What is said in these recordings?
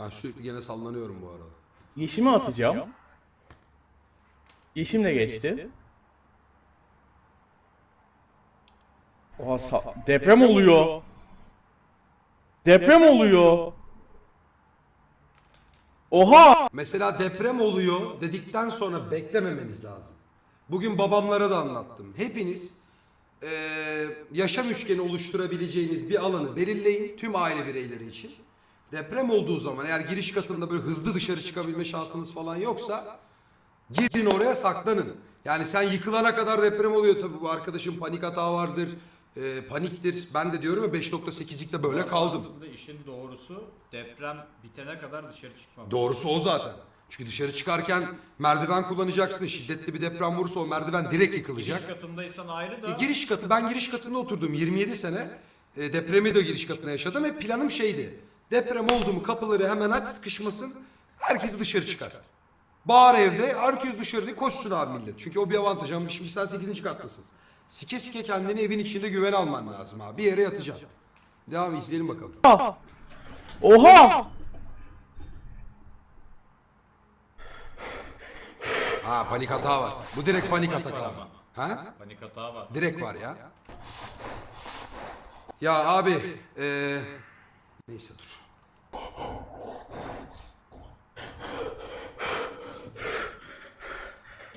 Ben sürekli gene sallanıyorum bu arada. Yeşimi atacağım. Yeşim de geçti. Oha sa- deprem oluyor. Deprem oluyor. Oha! Mesela deprem oluyor dedikten sonra beklememeniz lazım. Bugün babamlara da anlattım. Hepiniz eee, yaşam üçgeni oluşturabileceğiniz bir alanı belirleyin tüm aile bireyleri için. Deprem olduğu zaman eğer giriş katında böyle hızlı dışarı çıkabilme şansınız falan yoksa girin oraya saklanın. Yani sen yıkılana kadar deprem oluyor tabii bu arkadaşın panik hata vardır, eee, paniktir. Ben de diyorum ya 5.8'likte böyle kaldım. Aslında işin doğrusu deprem bitene kadar dışarı çıkmamak. Doğrusu o zaten. Çünkü dışarı çıkarken merdiven kullanacaksın. Şiddetli bir deprem vurursa o merdiven direkt yıkılacak. Giriş katındaysan ayrı da E, giriş katı ben giriş katında oturdum 27 sene. E, depremi de giriş katına yaşadım. Hep planım şeydi. Deprem oldu mu kapıları hemen aç sıkışmasın. Herkes dışarı çıkar. Bağır evde herkes dışarıda koşsun abi millet. Çünkü o bir avantaj ama şimdi sen 8. kattasın. Sike sike kendini evin içinde güven alman lazım abi. Bir yere yatacaksın. Devam izleyelim bakalım. Oha! Ha panik hata var. Bu direkt panik atak abi. Ha? panik hata var. Direkt var ya. Ya abi eee neyse dur.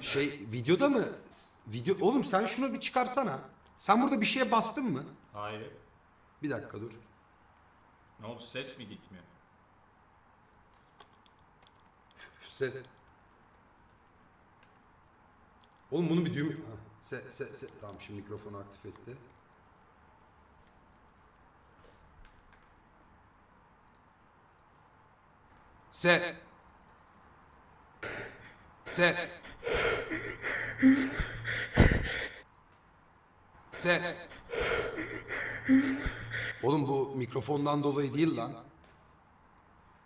Şey videoda mı? Video oğlum sen şunu bir çıkarsana. Sen burada bir şeye bastın mı? Hayır. Bir dakika dur. Ne oldu ses mi gitmiyor? Se Oğlum bunun bir düğme... Ha, Se, se, se. Tamam şimdi mikrofonu aktif etti. Se. Se. Se. Oğlum bu mikrofondan dolayı değil lan.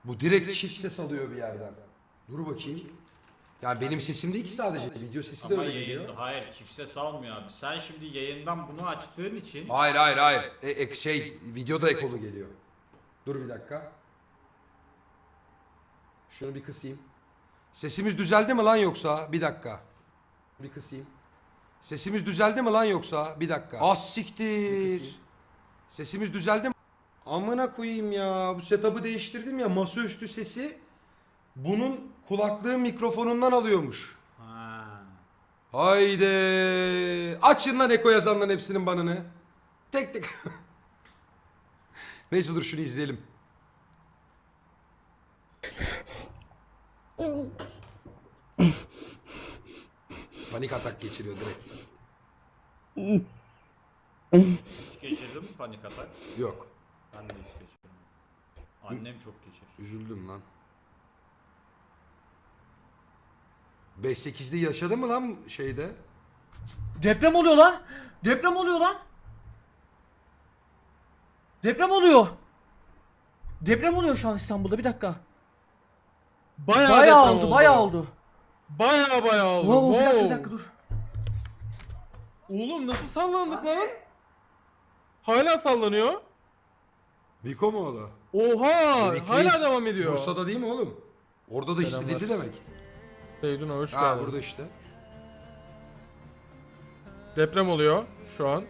Bu direkt çift ses alıyor bir yerden. Dur bakayım. Yani benim sesim değil ki sadece. Video sesi de Ama öyle geliyor. hayır çift ses almıyor abi. Sen şimdi yayından bunu açtığın için Hayır hayır hayır. E, ek- şey videoda ekolu geliyor. Dur bir dakika. Şunu bir kısayım. Sesimiz düzeldi mi lan yoksa? Bir dakika. Bir kısayım. Sesimiz düzeldi mi lan yoksa? Bir dakika. Az siktir. Sesimiz düzeldi mi? Amına koyayım ya. Bu setup'ı değiştirdim ya. Masaüstü sesi bunun kulaklığın mikrofonundan alıyormuş. ha. Haydi. Açın lan Eko yazanların hepsinin banını. Tek tek. Neyse dur şunu izleyelim. Panik atak geçiriyor direkt. hiç geçirdin mi panik atak? Yok. Ben de hiç geçirmedim. Annem çok geçirir. Üzüldüm lan. 5-8'de yaşadı mı lan şeyde? Deprem oluyor lan. Deprem oluyor lan. Deprem oluyor. Deprem oluyor şu an İstanbul'da bir dakika. Bayağı, Bayağı deprem oldu, bayağı oldu. Bayağı bayağı oldu. Wow, bir dakika bir Wow. dakika dur. Oğlum nasıl sallandık lan? Hala sallanıyor. Viko mu o da? Oha! Bebek hala Reis devam ediyor. Bursa'da değil mi oğlum? Orada da hissedildi demek. Seydun hoş Ha geldin. burada işte. Deprem oluyor şu an.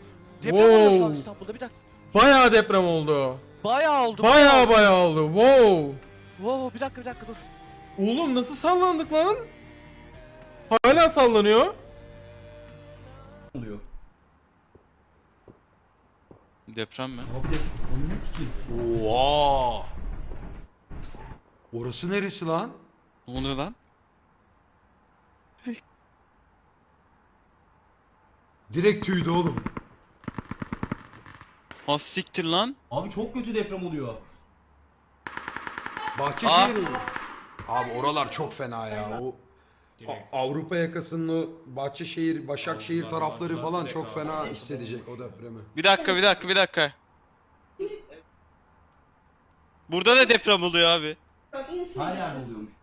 Deprem oluyor şu an Wow. İstanbul'da bir dakika. Bayağı deprem oldu. Bayağı oldu. Bayağı bayağı oldu. Wow. Wow bir dakika bir dakika dur. Oğlum nasıl sallandık lan? Hala sallanıyor. Deprem mi? Oha! Orası neresi lan? Ne oluyor lan? Direkt tüydü oğlum. Ha siktir lan. Abi çok kötü deprem oluyor. Bahçeşehir mi? Abi oralar çok fena ya. O Direkt. A- Avrupa yakasının o Bahçeşehir, Başakşehir Avrupa, tarafları Avrupa, falan direkt çok Avrupa. fena hissedecek o depremi. Bir dakika bir dakika bir dakika. Burada da deprem oluyor abi. Her yerde oluyormuş.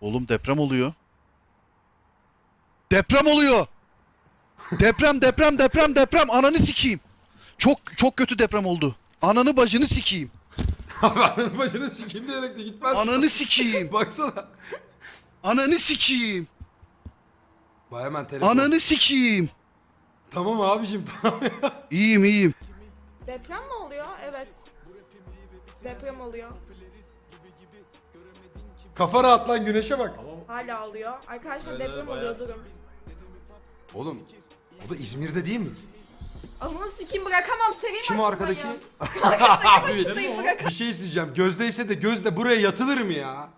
Oğlum deprem oluyor. Deprem oluyor. Deprem deprem deprem deprem ananı sikeyim. Çok çok kötü deprem oldu. Ananı bacını sikeyim. Abi ananın bacını sikeyim diyerek de gitmez. Ananı sikeyim. Baksana. Ananı sikeyim. Bak hemen telefon. Ananı sikeyim. Tamam abicim tamam ya. İyiyim iyiyim. Deprem mi oluyor? Evet. Deprem oluyor. Kafa rahat lan güneşe bak. Hala oluyor. Arkadaşlar deprem bayağı- oluyor durun. Oğlum o da İzmir'de değil mi? Alını sikeyim bırakamam seveyim Kim o arkadaki? Abi, Abi bir şey isteyeceğim. Gözdeyse de gözde buraya yatılır mı ya?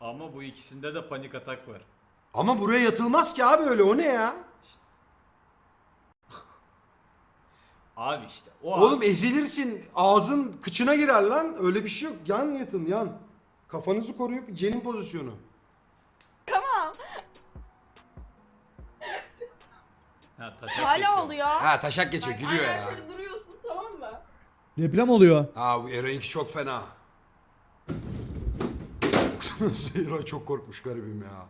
Ama bu ikisinde de panik atak var. Ama buraya yatılmaz ki abi öyle o ne ya? Abi işte o Oğlum an ezilirsin ağzın kıçına girer lan öyle bir şey yok yan yatın yan. Kafanızı koruyup cenin pozisyonu. Ha, taşak Hala geçiyor. oluyor. Ha taşak geçiyor Bak, gülüyor aynen ya. şöyle duruyorsun tamam mı? Deprem oluyor. Ha bu Ero'nunki çok fena. Ero çok korkmuş garibim ya.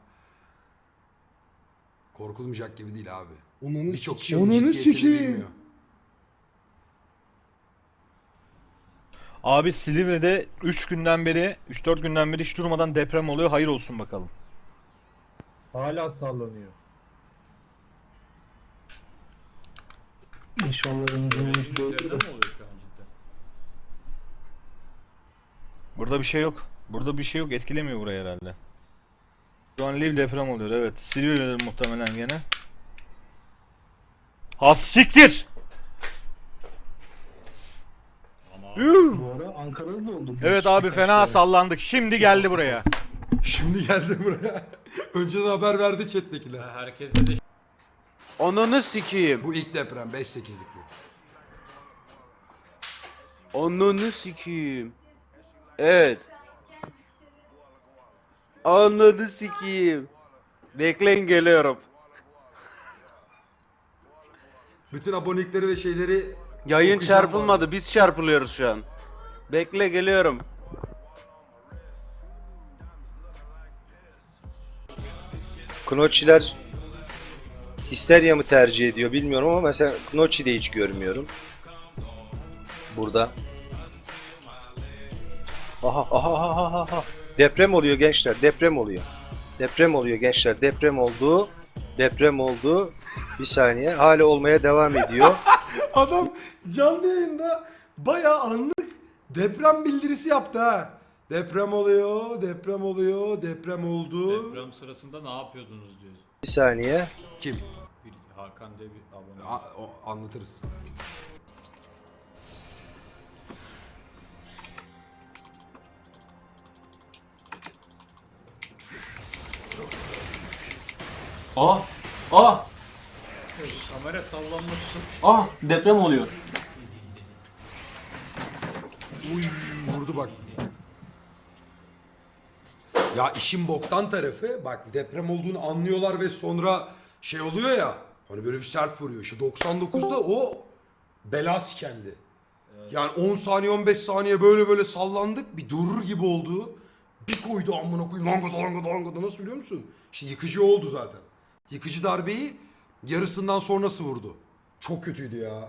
Korkulmayacak gibi değil abi. Birçok kişi onun Onunu ciddiyetini sikeyim. bilmiyor. Abi Silivri'de 3 günden beri, 3-4 günden beri hiç durmadan deprem oluyor. Hayır olsun bakalım. Hala sallanıyor. Evin üzerinde mi oluyor şu an cidden? Burada bir şey yok. Burada bir şey yok. Etkilemiyor burayı herhalde. Şu an Liv deprem oluyor. Evet. Silivri'de muhtemelen gene. Ha siktir! Yuh! Bu ara Ankara'da da oldu. Evet abi fena sallandık. Şimdi geldi buraya. Şimdi geldi buraya. Önceden haber verdi chat'tekiler. Ha, Herkeste de Ananı sikeyim. Bu ilk deprem 5-8'lik bu. Ananı sikeyim. Evet. Ananı sikeyim. Bekleyin geliyorum. Bütün abonelikleri ve şeyleri Yayın Okuyacağım çarpılmadı. Biz çarpılıyoruz şu an. Bekle geliyorum. Knoçiler Histeria mı tercih ediyor bilmiyorum ama mesela Knoçi de hiç görmüyorum. Burada. Aha aha aha aha aha. Deprem oluyor gençler, deprem oluyor. Deprem oluyor gençler, deprem oldu. Deprem oldu. Bir saniye. Hala olmaya devam ediyor. Adam canlı yayında bayağı anlık deprem bildirisi yaptı ha. Deprem oluyor, deprem oluyor, deprem oldu. deprem sırasında ne yapıyordunuz diyor. Bir saniye. Kim? Diye bir abone. A- o- anlatırız. Ah! Ah! Kamera sallanması. Ah! Deprem oluyor. Uy vurdu bak. Ya işin boktan tarafı bak deprem olduğunu anlıyorlar ve sonra şey oluyor ya hani böyle bir sert vuruyor. İşte 99'da o bela sikendi. Yani 10 saniye 15 saniye böyle böyle sallandık bir durur gibi oldu. Bir koydu amına koyayım langada langada langada nasıl biliyor musun? İşte yıkıcı oldu zaten. Yıkıcı darbeyi yarısından sonrası vurdu. Çok kötüydü ya.